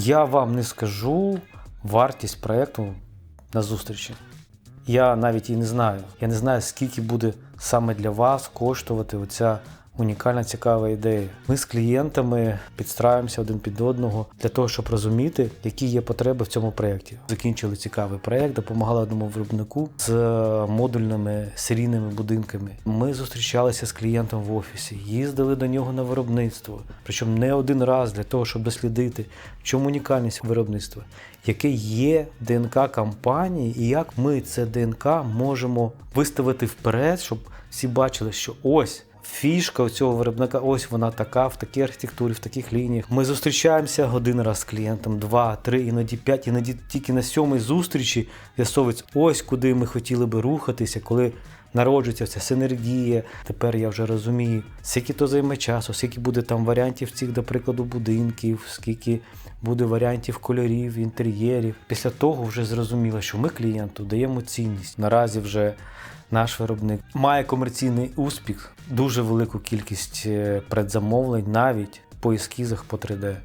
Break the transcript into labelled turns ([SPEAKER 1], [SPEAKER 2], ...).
[SPEAKER 1] Я вам не скажу вартість проєкту на зустрічі. Я навіть і не знаю. Я не знаю, скільки буде саме для вас коштувати оця унікальна цікава ідея. Ми з клієнтами підстраюємося один під одного для того, щоб розуміти, які є потреби в цьому проєкті. Закінчили цікавий проєкт, допомагали одному виробнику з модульними серійними будинками. Ми зустрічалися з клієнтом в офісі, їздили до нього на виробництво, причому не один раз для того, щоб дослідити, в чому унікальність виробництва, яке є ДНК компанії, і як ми це ДНК можемо виставити вперед, щоб всі бачили, що ось. Фішка цього виробника, ось вона така, в такій архітектурі, в таких лініях. Ми зустрічаємося один раз з клієнтом, два, три, іноді п'ять, іноді тільки на сьомій зустрічі з'ясовується, ось куди ми хотіли би рухатися, коли народжується ця синергія. Тепер я вже розумію, скільки то займе часу, скільки буде там варіантів цих, до прикладу, будинків, скільки буде варіантів кольорів, інтер'єрів. Після того вже зрозуміло, що ми клієнту даємо цінність. Наразі вже наш виробник має комерційний успіх, дуже велику кількість е, предзамовлень навіть по ескізах по 3D.